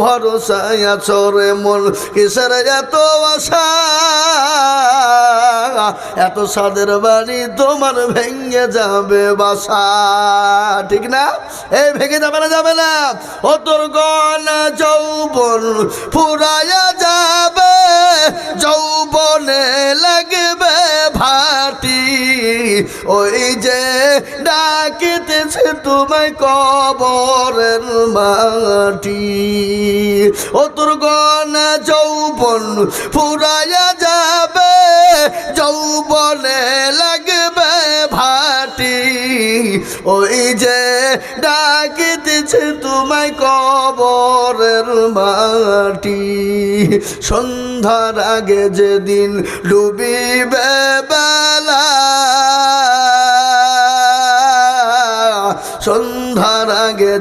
ভরসায় আছো মন, কিসের এত আশা? এত সাদের বাড়ি তোমার ভেঙে যাবে বাসা। ঠিক না? এই ভেঙে যাবে না যাবে না। ও তোর গনা যৌবন ফুরায়া যাবে, যৌবনে লাগবে ভাটি। ওই যে ডাকিতেছে তোমায় কবরের মাটি। ও তোর গনা যৌবন ফুরায়া যাবে, যৌবনে লাগবে ভাটি। ওই যে ডাকিতেছে তোমায় কবরের মাটি। সন্ধ্যার আগে যেদিন ডুবিবে বেলা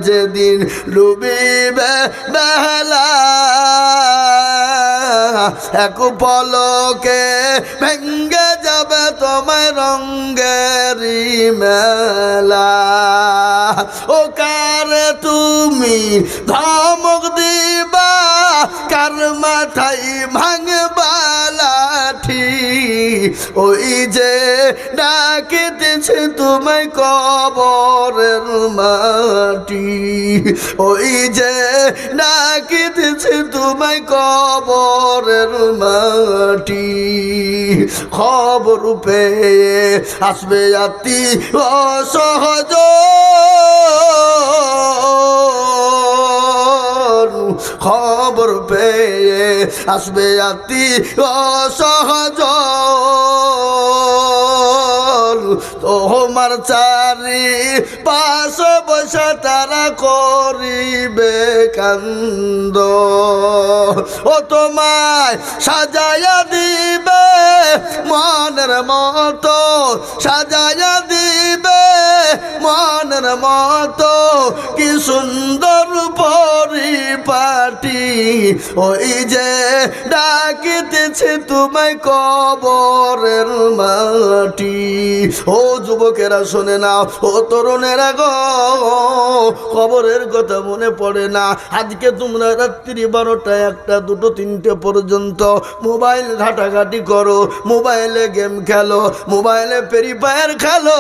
যেদিন ডুবিবে বেলা, এক পলকে ভেঙ্গে যাবে তোমার রঙ্গেরি মেলা। ও কার তুমি ধমক দিবা, কার মাথায় ওই যে ডাকিতেছে তোমায় কবরের মাটি। ওই যে ডাকিতেছে তোমায় কবরের মাটি। খবর পেয়ে আসবে আতি অসহজ। খবর পেয়ে আসবে আতি অসহজ। তোমার চারি পাশ বসে তারা করিবে কান্দ। ও তোমায় সাজায়া দিবে মনের মতো সাজায়া দিবে মনের মতো। কি সুন্দর পরিপাটি ওই যে ডাকিতেছে তোমায় কবরের মাটি। ও যুবকেরা, শোনে না, ও তরুণেরা গো খবরের কথা মনে পড়ে না। আজকে তোমরা রাত্রি বারোটা একটা, দুটো, তিনটে পর্যন্ত মোবাইল ঘাটাঘাটি করো, মোবাইলে গেম খেলো, মোবাইলে ফেরি ফায়ার খেলো,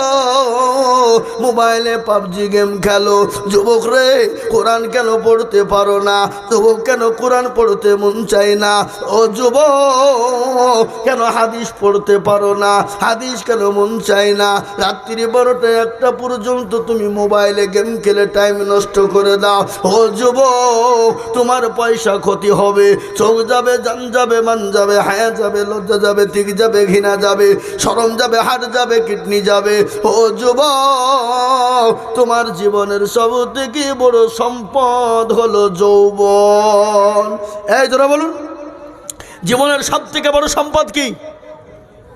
মোবাইলে পাবজি গেম খেলো। যুবক রে, কোরআন কেন পড়তে পারো না? যুবক কেন কোরআন পড়তে মন চায় না? ও যুবক, কেন হাদিস পড়তে পারো না? হাদিস কেন মন চায় না? রাত্রি বারোটা একটা পর্যন্ত তুমি মোবাইলে গেম খেলে টাইম নষ্ট করে দাও। ও যুবক, তোমার পয়সা ক্ষতি হবে। চোখ যাবে, জান যাবে, মান যাবে, হায়া যাবে, লজ্জা যাবে তিক যাবে, ঘৃণা যাবে, সরম যাবে হাট যাবে, কিডনি যাবে। ও যুবক, তোমার জীবনের সব থেকে বড় সম্পদ হলো যৌবন এই জোরা বলুন। জীবনের সব থেকে বড় সম্পদ কি?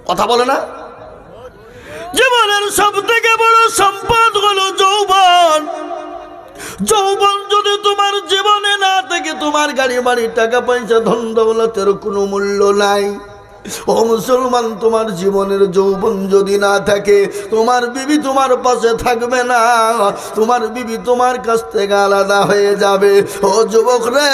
কথা বলে না। জীবনের সব থেকে বড় সম্পদ হলো যৌবন। যৌবন যদি তোমার জীবনে না থাকে তোমার গাড়ি বাড়ি টাকা পয়সা ধন দৌলতের কোনো মূল্য নাই। ও মুসলমান, তোমার জীবনের যৌবন যদি না থাকে, তোমার বিবি তোমার পাশে থাকবে না। তোমার বিবি তোমার কাছ থেকে আলাদা হয়ে যাবে। ও যুবক রে,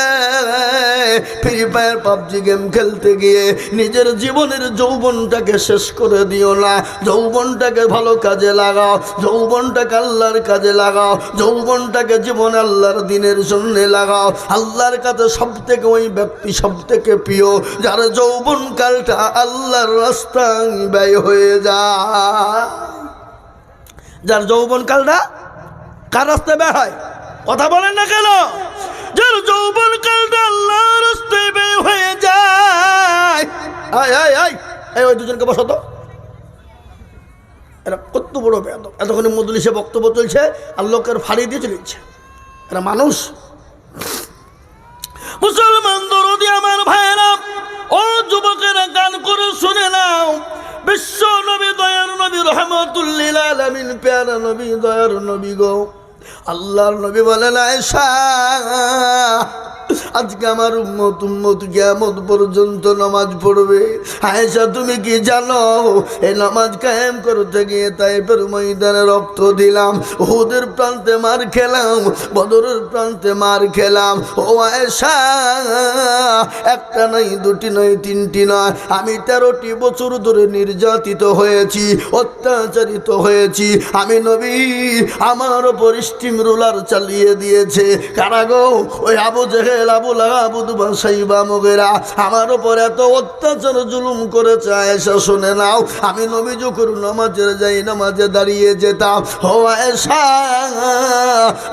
ফ্রি ফায়ার, পাবজি গেম খেলতে গিয়ে নিজের জীবনের যৌবনটাকে শেষ করে দিও না। যৌবনটাকে ভালো কাজে লাগাও, যৌবনটাকে আল্লাহর কাজে লাগাও, যৌবনটাকে জীবন আল্লাহর দিনের জন্য লাগাও। আল্লাহর কাছে সব থেকে ওই ব্যক্তি সব থেকে প্রিয়, যার যৌবন কালটা আল্লাহর রাস্তায় ব্যয় হয়ে যায়। যার যৌবন কালটা কার রাস্তায় ব্যয় হয়? কথা বলেন না কেন? যার যৌবন কালটা আল্লাহর রাস্তায় ব্যয় হয়ে যায়। আয় আয় আয়। এই ওই দুজনকে বসো তো। এরা কত বড় বেদ এতক্ষণ মদুল সে বক্তব্য চলছে আর লোকের ফাড়ি দিয়ে চলেছে এরা মানুষ। মুসলমান দরদি আমার ভাইয়েরা ও যুবকেরা গান করে শুনে নাও। বিশ্ব নবী, দয়ার নবী, রহমতুল্লিল আলমিন, প্যারা নবী, দয়ার নবী গো। আল্লাহর নবী বলেন আয়সা আজকে আমার উম্মত উম্মত কিয়ামত পর্যন্ত নামাজ পড়বে। আয়েশা, তুমি কি জানো? এই নামাজ কায়েম করতে গিয়ে তাইপের ময়দানে রক্ত দিলাম। ওদের প্রান্তে মার খেলাম, বদরের প্রান্তে মার খেলাম। ও আয়েশা, একটা নয়, দুটি নয়, তিনটি নয়। আমি তেরোটি বছর ধরে নির্যাতিত হয়েছি, অত্যাচারিত হয়েছি। আমি নবী, আমার ওপর স্টিম রুলার চালিয়ে দিয়েছে। কারাগো ওই আবু জেহেল আমার ওপর এত অত্যাচার, জুলুম করেছে আয়েশা, শুনে নাও। আমি নবী যখন নামাজের যাই, নামাজে দাঁড়িয়ে যেতাম। ও আয়েশা,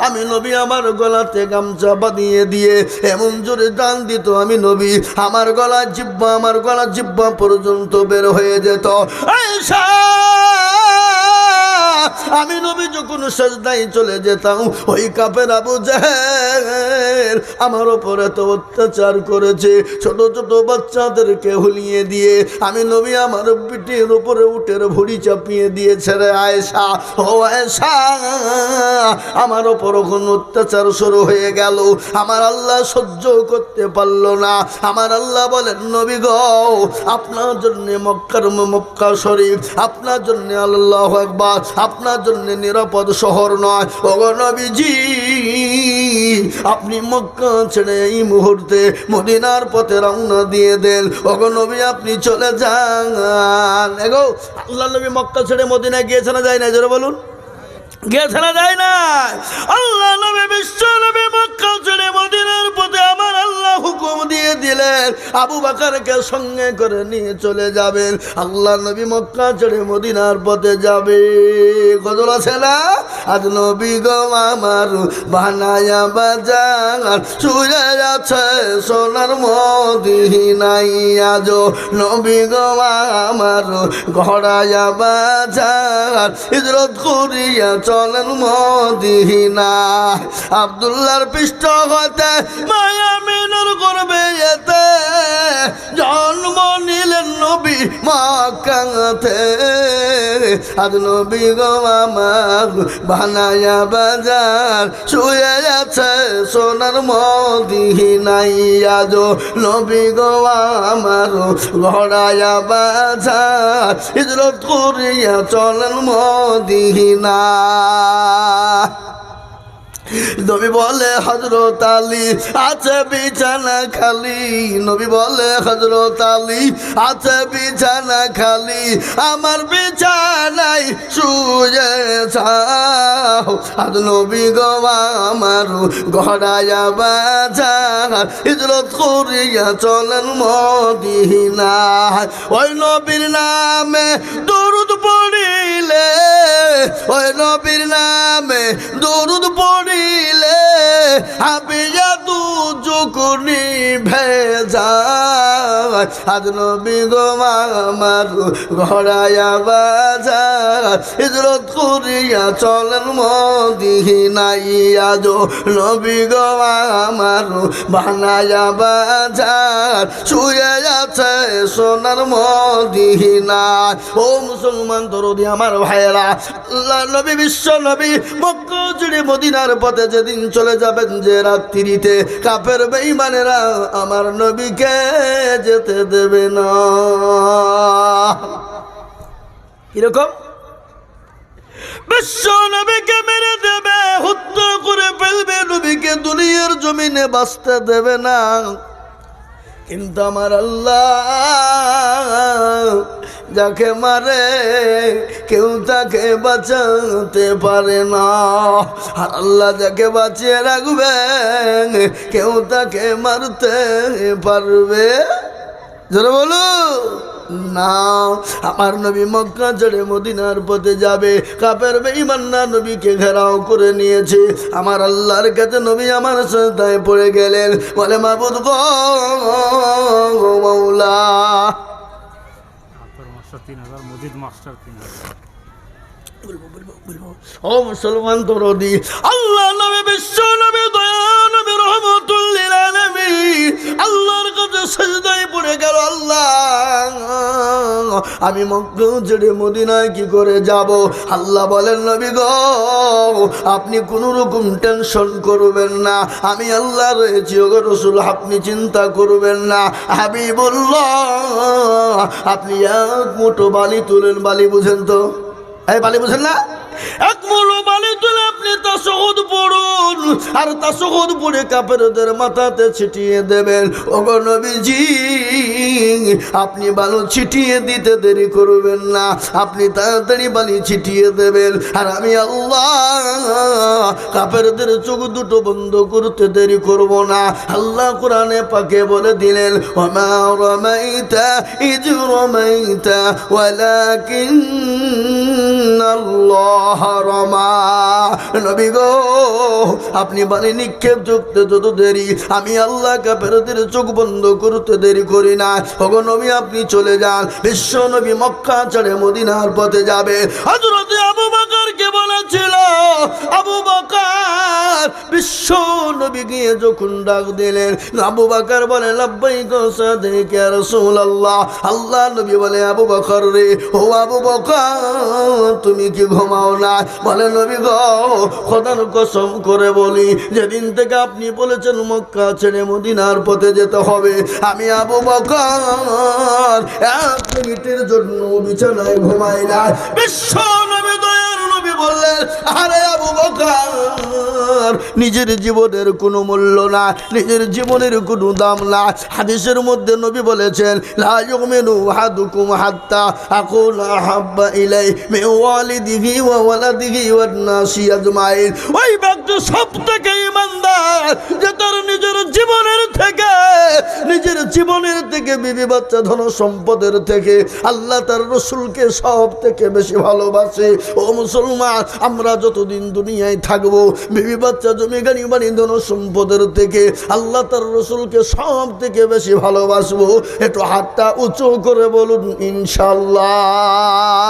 আমি নবী আমার গলাতে গামছা বাঁধিয়ে দিয়ে এমন জোরে টান দিত আমি নবী। আমার গলা জিব্বা, আমার গলা জিব্বা পর্যন্ত বের হয়ে যেত। আয়েশা আমি নবী যখন সাজদাই চলে যেতাম, ওই কাপের আবু জাহের আমার ওপর এত অত্যাচার করেছে। ছোট ছোট বাচ্চাদেরকে হুলিয়ে দিয়ে আমি নবী আমার পিঠের উপরে উঠের ভুড়ি চাপিয়ে দিয়েছে রে আয়েশা। ও আয়েশা, আমার ওপর কোন অত্যাচার শুরু হয়ে গেল। আমার আল্লাহ সহ্য করতে পারল না। আমার আল্লাহ বলেন, নবী গো, আপনার জন্য মক্কার মক্কা শরীফ, আপনার জন্য আল্লাহ একবার আপনার জন্য নিরাপদ শহর নয়। আপনি মক্কা ছেড়ে এই মুহূর্তে মদিনার পথে রওনা দিয়ে দেন। অগনবী আপনি চলে যান। এগো, আল্লাহ নবী মক্কা ছেড়ে মদিনায় গিয়েছে না যায় না যারা বলুন। গেছে না, যায় না। আল্লাহ নবী, বিশ্ব নবী, মক্কা ছেড়ে মদিনার পথে আমার আল্লাহ হুকুম দিয়ে দিলেন, আবু বাকারকে সঙ্গে করে নিয়ে চলে যাবেন। আল্লাহ নবী মক্কা ছেড়ে মদিনার পথে যাবে। গজল আছে না? আজ নবী গো আমার বানায়া বাজার শুয়ে আছে সোনার মদিনাই। আজ নবী গো আমার ঘড়ায়া বাজার, হিজরত করিয়া চলেন মদিনা। আবদুল্লার পৃষ্ঠ হতে মায়া মিনুর করবে এতে। মাকাতে আজ নবী গো আমার বানায়া বাজার, শুয়ে আছে সোনার মদিনাই। আজ নবী গো আমার ঘড়ায়া বাজার, হিজরত করিয়া চলেন মদিনা। নবী বলে হজরত আলী, আছে বিছানা খালি। নবী বলে হজরত আলী, আছে বিছানা খালি। আমার বিছানায় শুয়ে যাও। নবী গো আমার গড়ায়া বাজার হিজরত করিয়া চলেন মদিনা ওই নবীর নামে দরুদ পড়িলে ওই নবীর নামে দরুদ পড়িলে হাবিয়া দু চুকুনি ভেজা আজ নবী গো আমার বাজার। হিজরত করিয়া চলেন মদিনাই আজ নবী গো আমার বানায়া বাজার। শুয়ে আছে সোনার মদিনা ও মুসলমান দরদি আমার ভাইয়েরা, আল্লাহ নবী বিশ্ব নবী মক্কা জুড়ে মদিনার পথে যেদিন চলে যাবেন যে রাত্রিতে কাপের বেঈমানেরা আমার নবীকে যেতে দেবে না। কীরকম? বিশ্ব নবীকে মেরে দেবে হত্যা করে ফেলবে, নবীকে দুনিয়ার জমিনে বাঁচতে দেবে না। কিন্তু আমার আল্লাহ যাকে মারে, কেউ তাকে বাঁচাতে পারে না। আল্লাহ যাকে বাঁচিয়ে রাখবেন, কেউ তাকে মারতে পারবে। জোরে বলো। না, আমার নবী মক্কা ছেড়ে মদিনার পথে যাবে। কাপের বেঈমান্না নবীকে ঘেরাও করে নিয়েছে। আমার আল্লাহর কাছে নবী আমার শ্রদ্ধায় পড়ে গেলেন। বলে, মাবুদ মৌলা তিন হাজার মজিদ ও মুসলমান আল্লাহ আল্লাহর আমি মক্কা মদিনায় কি করে যাব? আল্লাহ বলেন, নবী গো, আপনি কোনো রকম টেনশন করবেন না। আমি আল্লাহ রয়েছি, ওগো রসুল, আপনি চিন্তা করবেন না। আমি বলল আপনি এক মুঠো বালি তুলেন, বালি বুঝেন তো? বালি না? এক বালি আপনি পড়ুন, আর পড়ে কাপড়দের মাথাতে ছিটিয়ে দেবেন। আপনি বালু ছিটিয়ে দিতে দেরি করবেন না, আপনি তাড়াতাড়ি বালি ছিটিয়ে দেবেন। আর আমি আল্লাহ কাপেরদের চোখ দুটো বন্ধ করতে দেরি করব না। আল্লাহ কোরআনে পাকে বলে দিলেন রমাইতা ইজ রমাইতা, ওয়ালাকিন রমা আপনি বাণী নিক্ষেপ যুক্ত যত দেরি, আমি আল্লাহ কাপেরদের চোখ বন্ধ করতে দেরি করি না। ওগো নবী, আপনি চলে যান। বিশ্ব নবী মক্কা ছেড়ে মদিনার পথে যাবে। হযরতে আবু বকরকে বলেছিল, আবু বকর, বিশ্ব নবী গিয়ে যখন ডাক দিলেন, আবু বকর বলে ইয়া রাসূলুল্লাহ। আল্লাহ নবী বলে, আবু বকর রে, ও আবু বকর, তুমি কি ঘুমাও না? বলে, নবী গো কসম করে বলি, যেদিন থেকে আপনি বলেছেন মক্কা ছেড়ে মদিনার পথে যেতে হবে, আমি আবু বকার এক মিনিটের জন্য বিছানায় ঘুমাই না বিশ্ব বললেন, আরে আবু বকর, নিজের জীবনের কোনো মূল্য না নিজের জীবনের কোনো দাম না হাদিসের মধ্যে নবী বলেছেন আহাদুকুম হাত্তা আকুলা হাব্বা ইলাই মিন ওয়ালিদিহি ওয়া ওয়ালাদিহি ওয়ান নাসি আজমাইন। ওই ব্যক্তি সবথেকে ইমানদার যে তার নিজের থেকে নিজের জীবনের থেকে বিবি বাচ্চা ধন সম্পদের থেকে আল্লাহ তার রসুলকে সব থেকে বেশি ভালোবাসে। ও মুসলমান, আমরা যতদিন দুনিয়ায় থাকব, বিবি বাচ্চা জমি গানি বাড়ি ধন সম্পদের থেকে আল্লাহ তার রসুলকে সব থেকে বেশি ভালোবাসবো। একটু হাতটা উঁচু করে বলুন, ইনশাল্লাহ।